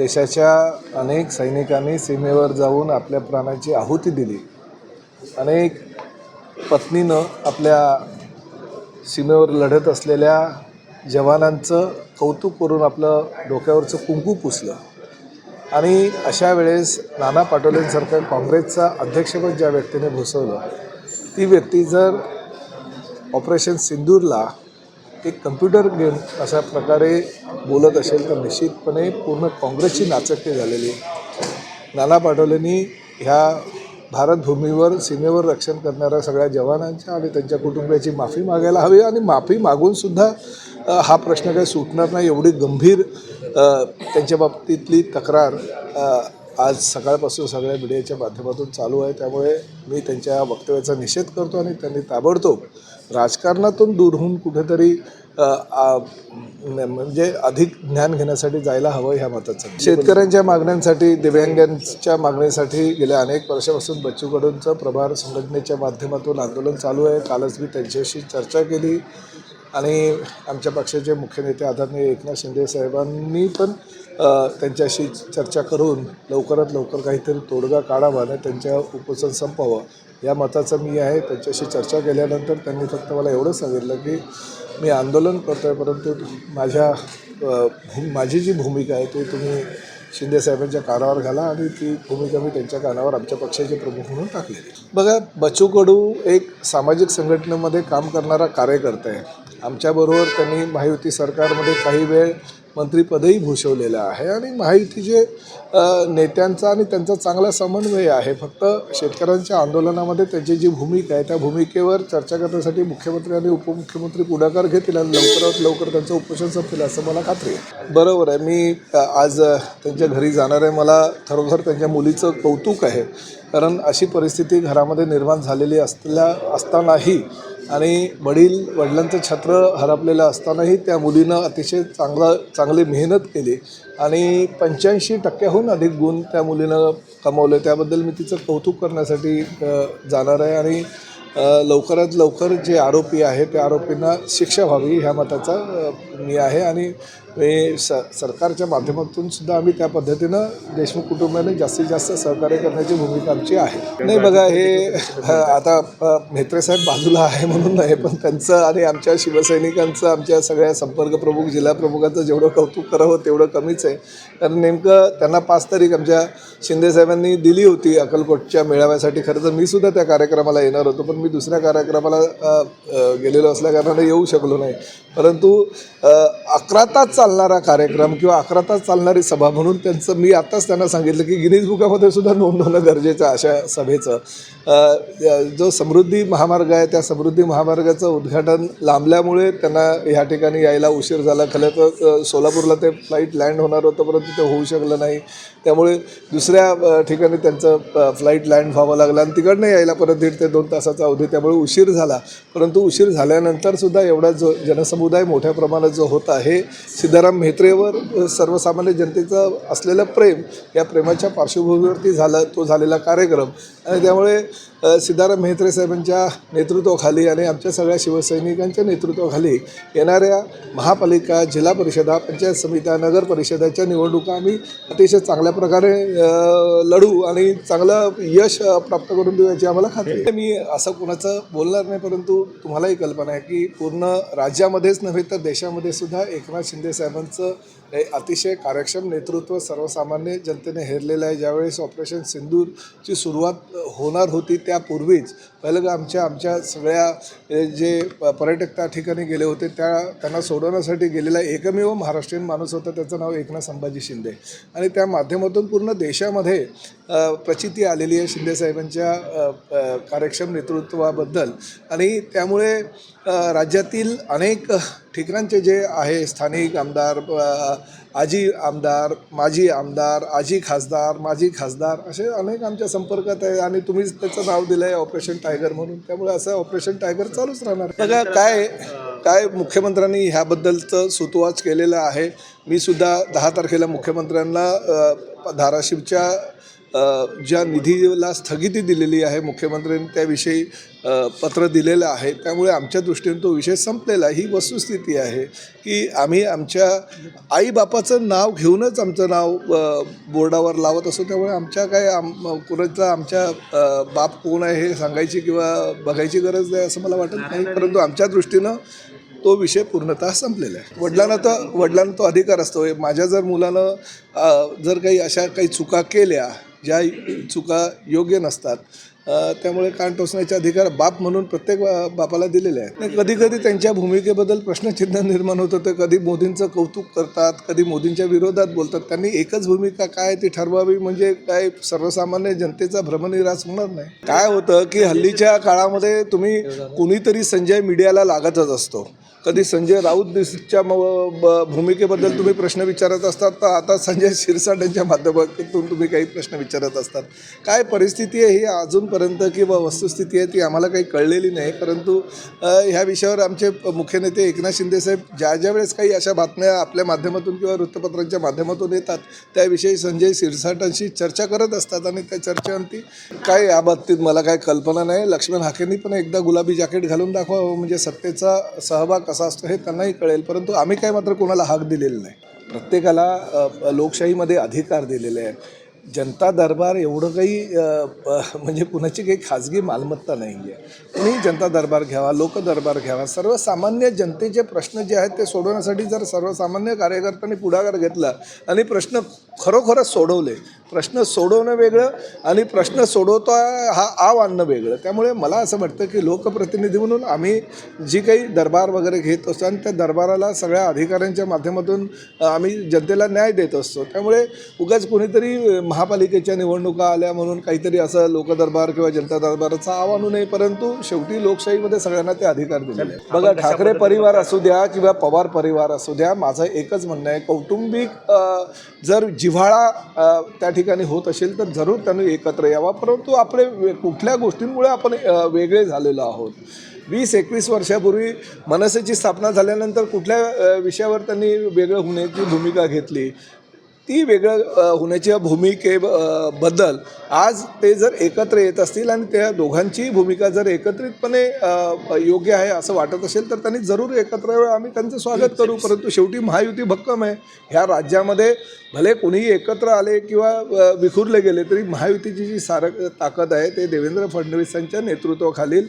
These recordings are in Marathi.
देशाच्या अनेक सैनिकांनी सीमेवर जाऊन आपल्या प्राणाची आहुती दिली. अनेक पत्नीनं आपल्या सीमेवर लढत असलेल्या जवानांचं कौतुक करून आपलं डोक्यावरचं कुंकू पुसलं. आणि अशा वेळेस नाना पाटोलेंसारखं काँग्रेसचा अध्यक्षपद ज्या व्यक्तीने भुसवलं ती व्यक्ती जर ऑपरेशन सिंदूरला एक कम्प्युटर गेम अशा प्रकारे बोलत असेल तर निश्चितपणे पूर्ण काँग्रेसची नाचक्की झालेली नाना पाटोलेंनी ह्या भारतभूमीवर सीमेवर रक्षण करणाऱ्या सगळ्या जवानांच्या आणि त्यांच्या कुटुंबियाची माफी मागायला हवी आणि माफी मागूनसुद्धा हा प्रश्न काही सुटणार नाही एवढी गंभीर त्यांच्या बाबतीतली तक्रार आज सकाळपासून सगळ्या मीडियाच्या माध्यमातून चालू आहे. त्यामुळे मी त्यांच्या वक्तव्याचा निषेध करतो आणि त्यांनी ताबडतोब राजकारणातून दूर होऊन कुठेतरी म्हणजे अधिक ज्ञान घेण्यासाठी जायला हवं ह्या मताचं. शेतकऱ्यांच्या मागण्यांसाठी दिव्यांगांच्या मागणीसाठी गेल्या अनेक वर्षापासून बच्चू कडूंचं प्रभार संघटनेच्या माध्यमातून आंदोलन चालू आहे. कालच मी त्यांच्याशी चर्चा केली आणि आमच्या पक्षाचे मुख्य नेते आदरणीय एकनाथ शिंदे साहेबांनी पण त्यांच्याशी चर्चा करून लवकरात लवकर काहीतरी तोडगा काढावा आणि त्यांच्या उपोषण संपावं या मताचं मी आहे. त्यांच्याशी चर्चा केल्यानंतर त्यांनी फक्त मला एवढं सांगितलं की मी आंदोलन करतो आहे परंतु माझ्या माझी जी भूमिका आहे ती तुम्ही शिंदेसाहेबांच्या कानावर घाला आणि ती भूमिका मी त्यांच्या कानावर आमच्या पक्षाचे प्रमुख म्हणून टाकलेली बघा बच्चू कडू एक सामाजिक संघटनेमध्ये काम करणारा कार्यकर्ता आहे. आमच्याबरोबर त्यांनी महायुती सरकारमध्ये काही वेळ मंत्रिपदही भूषवलेलं आहे आणि महायुतीचे नेत्यांचा आणि त्यांचा चांगला समन्वय आहे फक्त शेतकऱ्यांच्या आंदोलनामध्ये त्यांची जी भूमिका आहे त्या भूमिकेवर चर्चा करण्यासाठी मुख्यमंत्री आणि उपमुख्यमंत्री पुढाकार घेतील आणि लवकरात लवकर त्यांचं उपोषण संपेल असं मला खात्री आहे. बरोबर आहे. मी आज त्यांच्या घरी जाणार आहे. मला खरोखर त्यांच्या मुलीचं कौतुक आहे. कारण अशी परिस्थिती घरामध्ये निर्माण झालेली असल्या असतानाही आणि वडील वडिलांचं छत्र हरपलेलं असतानाही त्या मुलीनं अतिशय चांगला चांगली मेहनत केली. आणि पंच्याऐंशी टक्क्याहून अधिक गुण त्या मुलीनं कमावले. त्याबद्दल मी तिचं कौतुक करण्यासाठी जाणार आहे. आणि लवकरात लवकर जे आरोपी आहे त्या आरोपींना शिक्षा व्हावी ह्या मताचा मी आहे. आणि हे स सरकारच्या माध्यमातून सुद्धा आम्ही त्या पद्धतीनं देशमुख कुटुंबाने जास्तीत जास्त सहकार्य करण्याची भूमिका आमची आहे. नाही बघा हे आता म्हेत्रेसाहेब बाजूला आहे म्हणून नाही पण त्यांचं आणि आमच्या शिवसैनिकांचं आमच्या सगळ्या संपर्क प्रमुख जिल्हा प्रमुखांचं जेवढं कौतुक करावं हो, तेवढं कमीच आहे. कारण नेमकं त्यांना पाच तारीख आमच्या शिंदेसाहेबांनी दिली होती अक्कलकोटच्या मेळाव्यासाठी. खरं तर मी सुद्धा त्या कार्यक्रमाला येणार होतो पण मी दुसऱ्या कार्यक्रमाला गेलेलो असल्याकारणाने येऊ शकलो नाही. परंतु अकरा तास चालणारा कार्यक्रम किंवा अकरा तास चालणारी सभा म्हणून त्यांचं मी आत्ताच त्यांना सांगितलं की गिनीज बुकामध्ये सुद्धा नोंद होणं गरजेचं अशा सभेचं. जो समृद्धी महामार्ग आहे त्या समृद्धी महामार्गाचं उद्घाटन लांबल्यामुळे त्यांना ह्या ठिकाणी यायला उशीर झाला. खरं तर सोलापूरला ते फ्लाईट लँड होणार होतं परंतु ते होऊ शकलं नाही. त्यामुळे दुसऱ्या ठिकाणी त्यांचं फ्लाईट लँड व्हावं लागलं आणि तिकडनं यायला परत दीड ते दोन तासाचा अवधी त्यामुळे उशीर झाला. परंतु उशीर झाल्यानंतर सुद्धा एवढा जो जनसमुदाय मोठ्या प्रमाणात जो होता हे सीताराम म्हेत्रेवर सर्वसामान्य जनतेचं असलेलं प्रेम या प्रेमाच्या पार्श्वभूमीवरती झाला तो झालेला कार्यक्रम आणि त्यामुळे सीताराम म्हेत्रे साहेबांच्या नेतृत्वाखाली आणि आमच्या सगळ्या शिवसैनिकांच्या नेतृत्वाखाली येणाऱ्या महापालिका जिल्हा परिषदा पंचायत समित्या नगर परिषदाच्या निवडणुका आम्ही अतिशय चांगल्या प्रकारे लढू आणि चांगलं यश प्राप्त करून देऊ याची आम्हाला खात्री आहे. मी असं कोणाचं बोलणार नाही परंतु तुम्हालाही कल्पना आहे की पूर्ण राज्यामध्येच नव्हे तर देशामध्ये सुद्धा एकनाथ शिंदे 百分之。हे अतिशय कार्यक्षम नेतृत्व सर्वसामान्य जनतेने हेरलेलं आहे. ज्यावेळेस ऑपरेशन सिंदूरची सुरुवात होणार होती त्यापूर्वीच पहिलं का आमच्या आमच्या सगळ्या जे प- पर्यटक त्या ठिकाणी गेले होते त्या त्यांना सोडवण्यासाठी गेलेला एकमेव महाराष्ट्रीयन माणूस होता त्याचं नाव एकनाथ संभाजी शिंदे. आणि त्या माध्यमातून पूर्ण देशामध्ये प्रचिती आलेली आहे शिंदेसाहेबांच्या कार्यक्षम नेतृत्वाबद्दल. आणि त्यामुळे राज्यातील अनेक ठिकाणचे जे आहे स्थानिक आमदार आजी आमदार माजी आमदार आजी खासदार माजी खासदार असे अनेक आमच्या संपर्कात आहे आणि तुम्हीच त्याचं नाव दिलं आहे ऑपरेशन टायगर म्हणून. त्यामुळे असं ऑपरेशन टायगर चालूच राहणार. बघा काय काय मुख्यमंत्र्यांनी ह्याबद्दलचं सुतवाच केलेलं आहे. मी सुद्धा दहा तारखेला मुख्यमंत्र्यांना धाराशिवच्या ज्या निधीला स्थगिती दिलेली आहे मुख्यमंत्र्यांनी त्याविषयी पत्र दिलेलं आहे. त्यामुळे आमच्या दृष्टीने तो विषय संपलेला ही वस्तुस्थिती आहे की आम्ही आमच्या आईबापाचं नाव घेऊनच आमचं नाव बोर्डावर लावत असतो. त्यामुळे आमच्या काय आम कुणाचा आमच्या बाप कोण आहे हे सांगायची किंवा बघायची गरज नाही असं मला वाटत नाही. परंतु आमच्या दृष्टीनं तो विषय पूर्णतः संपलेला आहे. वडिलांना तर वडिलांना तो अधिकार असतो. माझ्या जर मुलानं जर काही अशा काही चुका केल्या ज्या चुका योग्य नसतात. त्यामुळे कान टोचण्याचे अधिकार बाप म्हणून प्रत्येक बापाला दिलेले आहेत. कधी कधी त्यांच्या भूमिकेबद्दल प्रश्नचिन्ह निर्माण होतं तर कधी मोदींचं कौतुक करतात कधी मोदींच्या विरोधात बोलतात. त्यांनी एकच भूमिका काय ती ठरवावी म्हणजे काय सर्वसामान्य जनतेचा भ्रमनिरास होणार नाही. काय होतं की हल्लीच्या काळामध्ये तुम्ही कुणीतरी संजय मीडियाला लागतच असतो. कधी संजय राऊत दिसच्या म ब- भूमिकेबद्दल तुम्ही प्रश्न विचारत असतात तर आता संजय शिरसाट यांच्या माध्यमातून तुम्ही काही प्रश्न विचारत असतात. काय परिस्थिती आहे ही अजूनपर्यंत किंवा वस्तुस्थिती आहे ती आम्हाला काही कळलेली नाही परंतु ह्या विषयावर आमचे मुख्य नेते एकनाथ शिंदेसाहेब ज्या ज्या वेळेस काही अशा बातम्या आपल्या माध्यमातून किंवा वृत्तपत्रांच्या माध्यमातून येतात त्याविषयी संजय शिरसाटांशी चर्चा करत असतात आणि त्या चर्चेअंती काय या बाबतीत मला काय कल्पना नाही. लक्ष्मण हाकेंनी पण एकदा गुलाबी जॅकेट घालून दाखवावं म्हणजे सत्तेचा सहभाग कसा असतो हे त्यांनाही कळेल परंतु आम्ही काय मात्र कोणाला हाक दिलेला नाही. प्रत्येकाला लोकशाहीमध्ये अधिकार दिलेले आहेत. जनता दरबार एवढं काही म्हणजे कुणाची काही खाजगी मालमत्ता नाही आहे कुणी जनता दरबार घ्यावा लोक दरबार घ्यावा सर्वसामान्य जनतेचे प्रश्न जे आहेत ते सोडवण्यासाठी जर सर्वसामान्य कार्यकर्त्यांनी पुढाकार घेतला आणि प्रश्न खरोखरच सोडवले प्रश्न सोडवणं वेगळं आणि प्रश्न सोडवतो हा आव आणणं वेगळं. त्यामुळे मला असं वाटतं की लोकप्रतिनिधी म्हणून आम्ही जी काही दरबार वगैरे घेत असतो आणि त्या दरबाराला सगळ्या अधिकाऱ्यांच्या माध्यमातून आम्ही जनतेला न्याय देत असतो. त्यामुळे उगाच कोणीतरी महापालिकेच्या निवडणुका आल्या म्हणून काहीतरी असं लोकदरबार किंवा जनता दरबाराचा आव आणू नये परंतु शेवटी लोकशाहीमध्ये सगळ्यांना ते अधिकार आहेत. बघा ठाकरे परिवार असू द्या किंवा पवार परिवार असू द्या माझं एकच म्हणणं आहे कौटुंबिक जर जिव्हाळा त्या ठिकाणी होत असेल तर जरूर त्यांनी एकत्र यावा परंतु आपले कुठल्या गोष्टींमुळे आपण वेगळे झालेलो आहोत? वीस एकवीस वर्षापूर्वी मनसेची स्थापना झाल्यानंतर कुठल्या विषयावर त्यांनी वेगळं होण्याची भूमिका घेतली? ती वेगळं होण्याच्या भूमिके अ, बद्दल आज ते जर एकत्र येत असतील आणि त्या दोघांची भूमिका जर एकत्रितपणे योग्य आहे असं वाटत असेल तर त्यांनी जरूर एकत्र यावं आम्ही त्यांचं स्वागत करू. परंतु शेवटी महायुती भक्कम आहे. ह्या राज्यामध्ये भले कोणीही एकत्र आले किंवा विखुरले गेले तरी महायुतीची जी सार ताकद आहे ते देवेंद्र फडणवीसांच्या नेतृत्वाखालील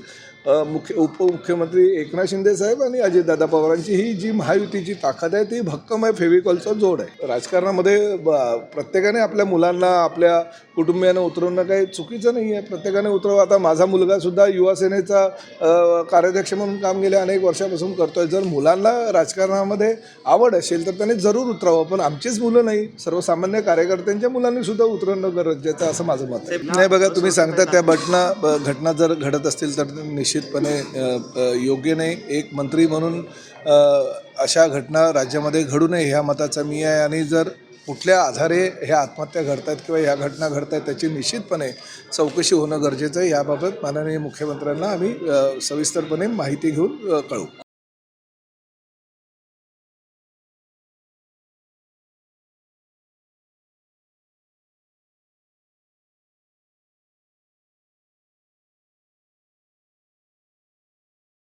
मुख्य उपमुख्यमंत्री एकनाथ शिंदे साहेब आणि अजितदादा पवारांची ही जी महायुतीची ताकद आहे ती भक्कम आहे फेविकॉलचा जोड आहे. राजकारणामध्ये ब- प्रत्येकाने आपल्या मुलांना आपल्या कुटुंबियांना उतरवणं काही चुकीचं नाही आहे प्रत्येकाने उतरवं. आता माझा मुलगा सुद्धा युवा सेनेचा अ, कार्याध्यक्ष म्हणून काम गेल्या अनेक वर्षापासून करतोय. जर मुलांना राजकारणामध्ये आवड असेल तर त्यांनी जरूर उतरावं. पण आमचीच मुलं नाही. सर्वसामान्य कार्यकर्त्यांच्या मुलांनी सुद्धा उतरणं गरजेचं आहे असं माझं मत आहे. नाही बघा तुम्ही सांगता त्या घटना ब- घटना जर घडत असतील तर निश्चितपणे योग्य नाही. एक मंत्री म्हणून अशा घटना राज्यामध्ये घडू नये ह्या मताचा मी आहे. आणि जर कुठल्या आधारे ह्या आत्महत्या घडत आहेत किंवा ह्या घटना घडत आहेत त्याची निश्चितपणे चौकशी होणं गरजेचं आहे. याबाबत माननीय मुख्यमंत्र्यांना आम्ही सविस्तरपणे माहिती घेऊन कळू कळवू.